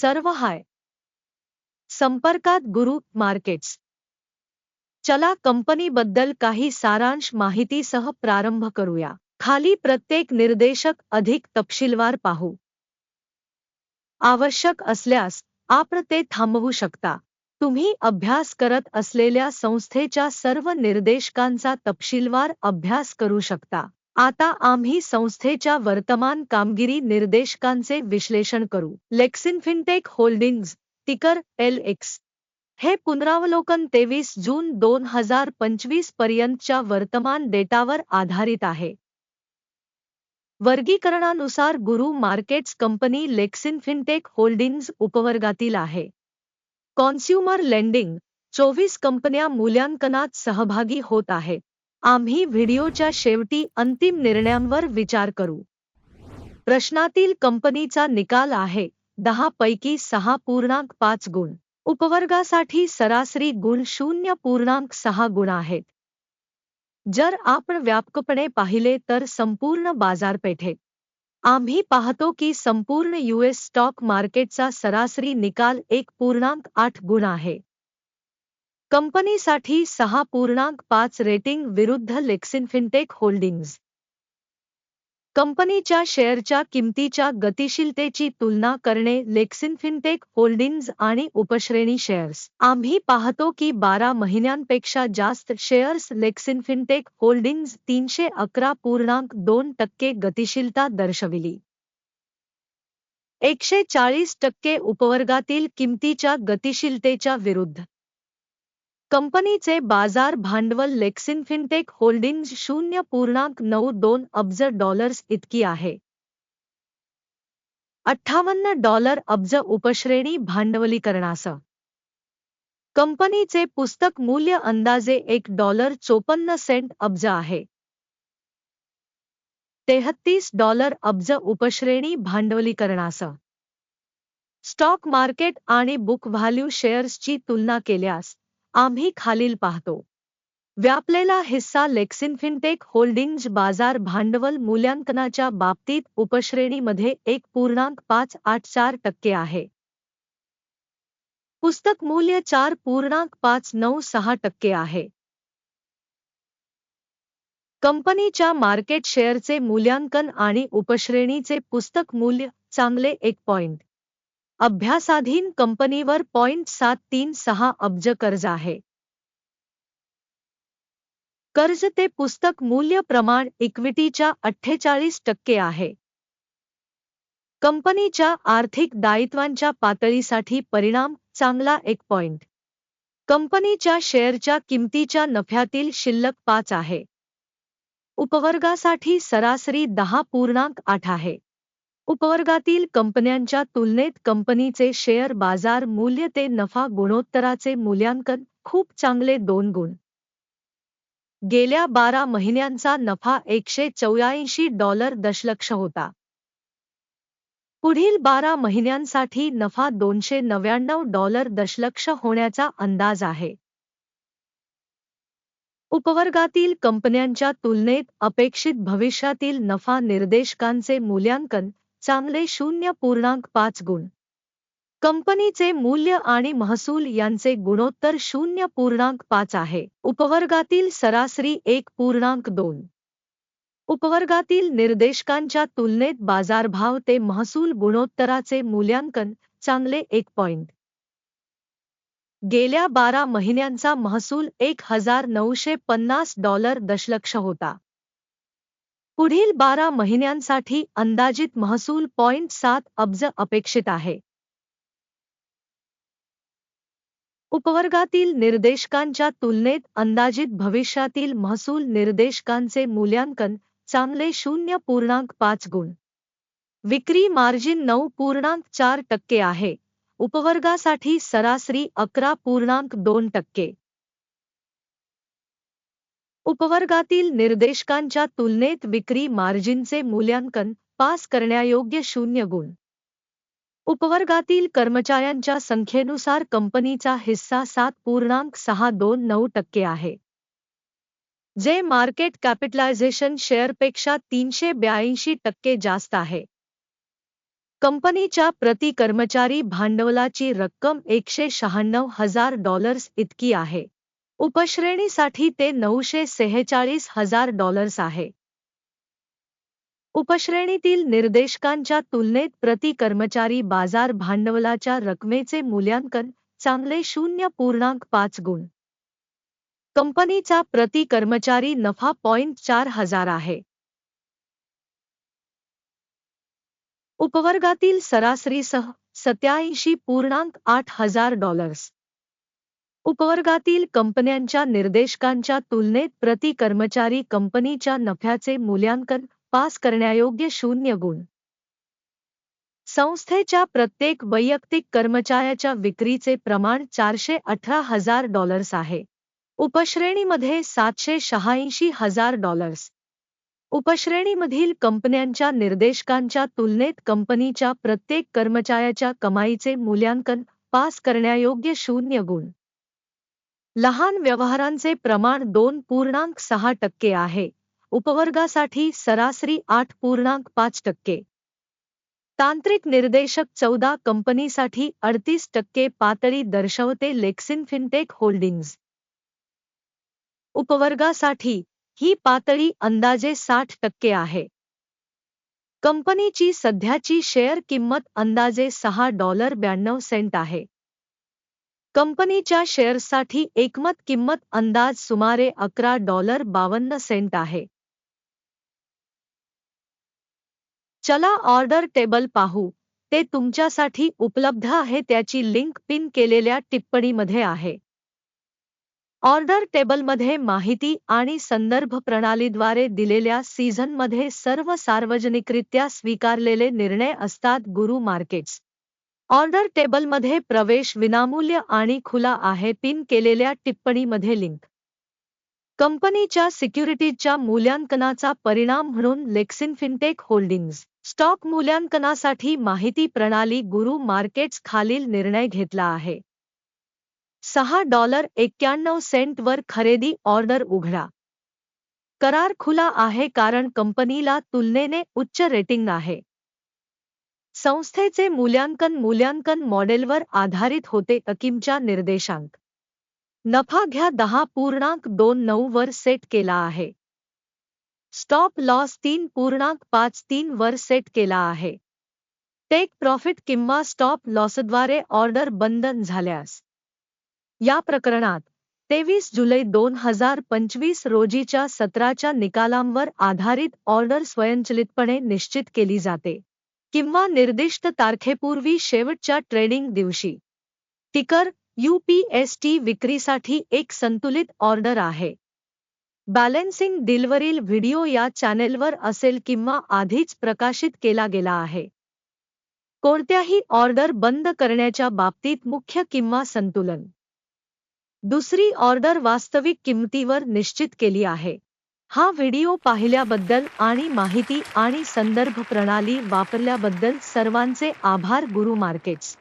सर्व हाय. संपर्कात गुरु मार्केट्स. चला कंपनीबद्दल काही सारांश माहितीसह प्रारंभ करूया. खाली प्रत्येक निर्देशक अधिक तपशीलवार पाहू. आवश्यक असल्यास आपण ते थांबवू शकता. तुम्ही अभ्यास करत असलेल्या संस्थेच्या सर्व निर्देशकांचा तपशीलवार अभ्यास करू शकता. आता आम्ही संस्थेच्या वर्तमान कामगिरी निर्देशकांचे विश्लेषण करू. Lexin fintech holdings ticker L X हे पुनरावलोकन तेवीस जून दोन हजार पंचवीस पर्यंतच्या वर्तमान डेटावर आधारित आहे. वर्गीकरणानुसार गुरु markets company Lexin fintech holdings उपवर्गातील आहे. कॉन्स्युमर लेंडिंग चोवीस कंपन्या मूल्यांकनात सहभागी होत आहेत आम्ही व्हिडिओच्या शेवटी अंतिम निर्णयांवर विचार करू. प्रश्नातील कंपनीचा निकाल आहे दहा पैकी सहा पूर्णांक पाच गुण. उपवर्गासाठी सरासरी गुण शून्य पूर्णांक सहा गुण आहेत. जर आपण व्यापकपणे पाहिले तर संपूर्ण बाजारपेठेत आम्ही पाहतो की संपूर्ण यूएस स्टॉक मार्केटचा सरासरी निकाल एक पूर्णांक आठ गुण आहे. कंपनीसाठी सहा पूर्णांक पाच रेटिंग विरुद्ध लेक्सिनफिनटेक होल्डिंग्ज. कंपनीच्या शेअरच्या किमतीच्या गतिशीलतेची तुलना करणे लेक्सिनफिनटेक होल्डिंग्ज आणि उपश्रेणी शेअर्स. आम्ही पाहतो की बारा महिन्यांपेक्षा जास्त शेअर्स लेक्सिनफिनटेक होल्डिंग्ज तीनशे अकरा पूर्णांक दोन टक्के गतिशीलता दर्शविली. एकशे चाळीस टक्के उपवर्गातील किमतीच्या गतिशीलतेच्या विरुद्ध. कंपनीचे बाजार भांडवल लेक्सिन फिनटेक होल्डिंग्ज शून्य पूर्णांक नऊ दोन अब्ज डॉलर्स इतकी आहे. अठ्ठावन्न डॉलर अब्ज उपश्रेणी भांडवलीकरणास कंपनीचे पुस्तक मूल्य अंदाजे एक डॉलर चोपन्न सेंट अब्ज आहे. तेहत्तीस डॉलर अब्ज उपश्रेणी भांडवलीकरणास स्टॉक मार्केट आणि बुक व्हॅल्यू शेअर्सची तुलना केल्यास आम्ही खालील पाहतो. व्यापलेला हिस्सा लेक्सिन फिनटेक होल्डिंग्ज बाजार भांडवल मूल्यांकनाच्या बाबतीत उपश्रेणीमध्ये एक पूर्णांक पाच आठ चार टक्के आहे. पुस्तक मूल्य चार पूर्णांक पाच नऊ सहा टक्के आहे. कंपनीच्या मार्केट शेअरचे मूल्यांकन आणि उपश्रेणीचे पुस्तक मूल्य चांगले एक पॉइंट. अभ्यासाधीन कंपनीवर पॉइंट सात तीन सहा अब्ज कर्ज आहे. कर्ज ते पुस्तक मूल्य प्रमाण इक्विटीच्या अठ्ठेचाळीस टक्के आहे. कंपनीच्या आर्थिक दायित्वांच्या पातळीसाठी परिणाम चांगला एक पॉइंट. कंपनीच्या शेअरच्या किमतीच्या नफ्यातील शिल्लक पाच आहे. उपवर्गासाठी सरासरी दहा पूर्णांक आठ आहे. उपवर्गातील कंपन्यांच्या तुलनेत कंपनीचे शेअर बाजार मूल्य ते नफा गुणोत्तराचे मूल्यांकन खूप चांगले दोन गुण गेल्या बारा महिन्यांचा नफा एकशे चौऱ्याऐंशी डॉलर दशलक्ष होता. पुढील बारा महिन्यांसाठी नफा दोनशे नव्याण्णव डॉलर दशलक्ष होण्याचा अंदाज आहे. उपवर्गातील कंपन्यांच्या तुलनेत अपेक्षित भविष्यातील नफा निर्देशकांचे मूल्यांकन चांगले शून्य पूर्णांक पाच गुण. कंपनीचे मूल्य आणि महसूल यांचे गुणोत्तर शून्य पूर्णांक पाच आहे. उपवर्गातील सरासरी एक पूर्णांक दोन. उपवर्गातील निर्देशकांच्या तुलनेत बाजारभाव ते महसूल गुणोत्तराचे मूल्यांकन चांगले एक पॉइंट गेल्या बारा महिन्यांचा महसूल एक हजार नऊशे पन्नास डॉलर दशलक्ष होता. पुढील बारा महिन्यांसाठी अंदाजित महसूल पॉइंट सात अब्ज अपेक्षित आहे. उपवर्गातील निर्देशकांच्या तुलनेत अंदाजित भविष्यातील महसूल निर्देशकांचे मूल्यांकन चांगले शून्य पूर्णांक पाच गुण. विक्री मार्जिन नऊ पूर्णांक चार टक्के आहे. उपवर्गासाठी सरासरी अकरा पूर्णांक दोन टक्के. उपवर्गातील निर्देशकांच्या तुलनेत विक्री मार्जिनचे मूल्यांकन पास करण्यायोग्य शून्य गुण. उपवर्गातील कर्मचाऱ्यांच्या संख्येनुसार कंपनीचा हिस्सा सात पूर्णांक सहा दोन नऊ टक्के आहे. जे मार्केट कॅपिटलायझेशन शेअरपेक्षा तीनशे ब्याऐंशी टक्के जास्त आहे. कंपनीच्या प्रति कर्मचारी भांडवलाची रक्कम एकशे शहाण्णव हज़ार डॉलर्स इतकी आहे. उपश्रेणीसाठी ते नऊशे सेहेचाळीस हजार डॉलर्स आहे. उपश्रेणीतील निर्देशकांच्या तुलनेत प्रति कर्मचारी बाजार भांडवलाच्या रकमेचे मूल्यांकन चांगले शून्य पूर्णांक पाच गुण. कंपनीचा प्रति कर्मचारी नफा पॉइंट चार हजार आहे. उपवर्गातील सरासरीसह सत्याऐंशी पूर्णांक आठ हजार डॉलर्स. उपवर्गातील कंपन्यांच्या निर्देशकांच्या तुलनेत प्रति कर्मचारी कंपनीच्या नफ्याचे मूल्यांकन पास करण्यायोग्य शून्य गुण. संस्थेच्या प्रत्येक वैयक्तिक कर्मचाऱ्याच्या विक्रीचे प्रमाण चारशे अठरा हजार डॉलर्स आहे. उपश्रेणीमध्ये सातशे शहाऐंशी हजार डॉलर्स. उपश्रेणीमधील कंपन्यांच्या निर्देशकांच्या तुलनेत कंपनीच्या प्रत्येक कर्मचाऱ्याच्या कमाईचे मूल्यांकन पास करण्यायोग्य शून्य गुण. लहान व्यवहारांचे प्रमाण दोन पूर्णांक सहा टक्के आहे. उपवर्गासाठी सरासरी आठ पूर्णांक पाच टक्के. तांत्रिक निर्देशक चौदा कंपनीसाठी अडतीस टक्के पातळी दर्शवते लेक्सिन फिनटेक होल्डिंग्ज. उपवर्गासाठी ही पातळी अंदाजे साठ टक्के आहे. कंपनीची सध्याची शेअर किंमत अंदाजे सहा डॉलर ब्याण्णव सेंट आहे. कंपनीच्या शेअर्ससाठी एकमत किंमत अंदाज सुमारे अकरा डॉलर बावन्न सेंट आहे. चला ऑर्डर टेबल पाहू. ते तुमच्यासाठी उपलब्ध आहे त्याची लिंक पिन केलेल्या टिप्पणीमध्ये आहे. ऑर्डर टेबलमध्ये माहिती आणि संदर्भ प्रणालीद्वारे दिलेल्या सीझनमध्ये सर्व सार्वजनिकरित्या स्वीकारलेले निर्णय असतात गुरु मार्केट्स. ऑर्डर टेबलमध्ये प्रवेश विनामूल्य आणि खुला आहे. पिन केलेल्या टिप्पणीमध्ये लिंक. कंपनीच्या सिक्युरिटीजच्या मूल्यांकनाचा परिणाम म्हणून लेक्सिन फिनटेक होल्डिंग्ज. स्टॉक मूल्यांकनासाठी माहिती प्रणाली गुरु मार्केट्स खालील निर्णय घेतला आहे. सहा डॉलर एक्क्याण्णव सेंटवर खरेदी ऑर्डर उघडा. करार खुला आहे कारण कंपनीला तुलनेने उच्च रेटिंग आहे. संस्थेचे मूल्यांकन मूल्यांकन मॉडेलवर आधारित होते अकिमच्या निर्देशांक. नफा घ्या दहा पूर्णांक दोन नऊ वर सेट केला आहे. स्टॉप लॉस तीन पूर्णांक पाच तीन वर सेट केला आहे. टेक प्रॉफिट किंवा स्टॉप लॉसद्वारे ऑर्डर बंधन झाल्यास. या प्रकरणात तेवीस जुलै दोन हजार पंचवीस रोजीच्या सत्राच्या निकालांवर आधारित ऑर्डर स्वयंचलितपणे निश्चित केली जाते. किंवा निर्दिष्ट तारखेपूर्वी शेवटच्या ट्रेडिंग दिवशी. टिकर यूपीएसटी विक्रीसाठी एक संतुलित ऑर्डर आहे. बॅलेन्सिंग डीलवरील व्हिडिओ या चॅनेलवर असेल किंवा आधीच प्रकाशित केला गेला आहे. कोणत्याही ऑर्डर बंद करण्याच्या बाबतीत मुख्य किंवा संतुलन. दुसरी ऑर्डर वास्तविक किंमतीवर निश्चित केली आहे. हा व्हिडिओ पाहिल्याबद्दल आणि माहिती आणि संदर्भ प्रणाली वापरल्याबद्दल सर्वांचे आभार गुरु मार्केट्स.